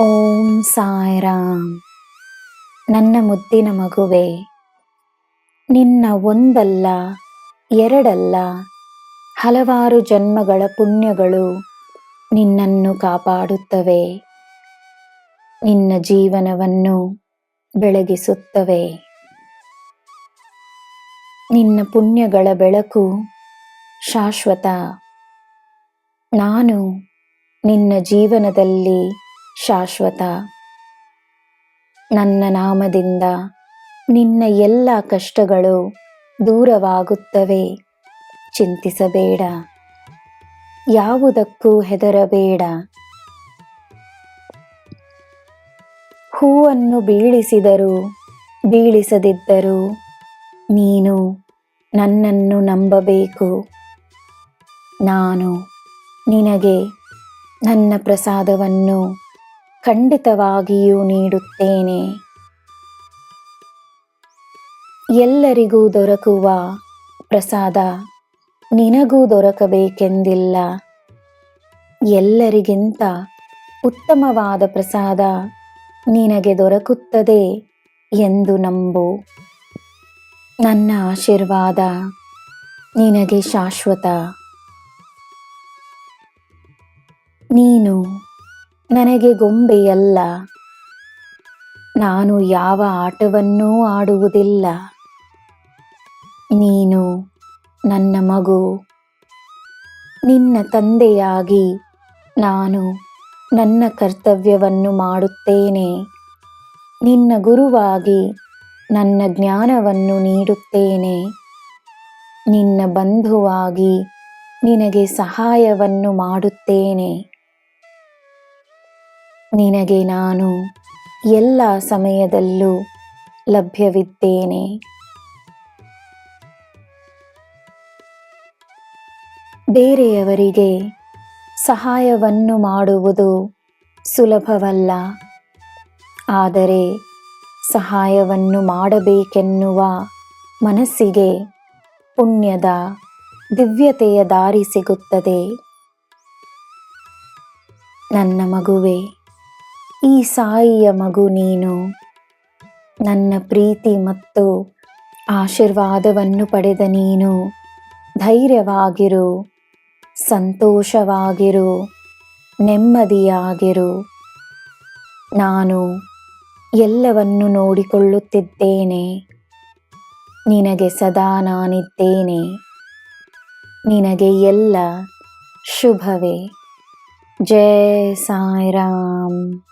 ಓಂ ಸಾಯಿರಾಮ್. ನನ್ನ ಮುದ್ದಿನ ಮಗುವೆ, ನಿನ್ನ ಒಂದಲ್ಲ, ಎರಡಲ್ಲ, ಹಲವಾರು ಜನ್ಮಗಳ ಪುಣ್ಯಗಳು ನಿನ್ನನ್ನು ಕಾಪಾಡುತ್ತವೆ. ನಿನ್ನ ಜೀವನವನ್ನು ಬೆಳಗಿಸುತ್ತವೆ. ನಿನ್ನ ಪುಣ್ಯಗಳ ಬೆಳಕು ಶಾಶ್ವತ. ನಾನು ನಿನ್ನ ಜೀವನದಲ್ಲಿ ಶಾಶ್ವತ. ನನ್ನ ನಾಮದಿಂದ ನಿನ್ನ ಎಲ್ಲ ಕಷ್ಟಗಳು ದೂರವಾಗುತ್ತವೆ. ಚಿಂತಿಸಬೇಡ. ಯಾವುದಕ್ಕೂ ಹೆದರಬೇಡ. ಹೂವನ್ನು ಬೀಳಿಸಿದರು ಬೀಳಿಸದಿದ್ದರೂ ನೀನು ನನ್ನನ್ನು ನಂಬಬೇಕು. ನಾನು ನಿನಗೆ ನನ್ನ ಪ್ರಸಾದವನ್ನು ಖಂಡಿತವಾಗಿಯೂ ನೀಡುತ್ತೇನೆ. ಎಲ್ಲರಿಗೂ ದೊರಕುವ ಪ್ರಸಾದ, ನಿನಗೂ ದೊರಕಬೇಕೆಂದಿಲ್ಲ. ಎಲ್ಲರಿಗಿಂತ ಉತ್ತಮವಾದ ಪ್ರಸಾದ ನಿನಗೆ ದೊರಕುತ್ತದೆ ಎಂದು ನಂಬು. ನನ್ನ ಆಶೀರ್ವಾದ ನಿನಗೆ ಶಾಶ್ವತ. ನೀನು ನನಗೆ ಗೊಂಬೆಯಲ್ಲ. ನಾನು ಯಾವ ಆಟವನ್ನೂ ಆಡುವುದಿಲ್ಲ. ನೀನು ನನ್ನ ಮಗು. ನಿನ್ನ ತಂದೆಯಾಗಿ ನಾನು ನನ್ನ ಕರ್ತವ್ಯವನ್ನು ಮಾಡುತ್ತೇನೆ. ನಿನ್ನ ಗುರುವಾಗಿ ನನ್ನ ಜ್ಞಾನವನ್ನು ನೀಡುತ್ತೇನೆ. ನಿನ್ನ ಬಂಧುವಾಗಿ ನಿನಗೆ ಸಹಾಯವನ್ನು ಮಾಡುತ್ತೇನೆ. ನಿನಗೆ ನಾನು ಎಲ್ಲ ಸಮಯದಲ್ಲೂ ಲಭ್ಯವಿದ್ದೇನೆ. ಬೇರೆಯವರಿಗೆ ಸಹಾಯವನ್ನು ಮಾಡುವುದು ಸುಲಭವಲ್ಲ. ಆದರೆ ಸಹಾಯವನ್ನು ಮಾಡಬೇಕೆನ್ನುವ ಮನಸ್ಸಿಗೆ ಪುಣ್ಯದ ದಿವ್ಯತೆಯ ದಾರಿ ಸಿಗುತ್ತದೆ. ನನ್ನ ಮಗುವೆ ಈ ಸಾಯಿಯ ಮಗು ನೀನು. ನನ್ನ ಪ್ರೀತಿ ಮತ್ತು ಆಶೀರ್ವಾದವನ್ನು ಪಡೆದ ನೀನು. ಧೈರ್ಯವಾಗಿರು, ಸಂತೋಷವಾಗಿರು, ನೆಮ್ಮದಿಯಾಗಿರು. ನಾನು ಎಲ್ಲವನ್ನು ನೋಡಿಕೊಳ್ಳುತ್ತಿದ್ದೇನೆ. ನಿನಗೆ ಸದಾ ನಾನಿದ್ದೇನೆ. ನಿನಗೆ ಎಲ್ಲ ಶುಭವೇ. ಜಯ ಸಾಯಿರಾಮ್.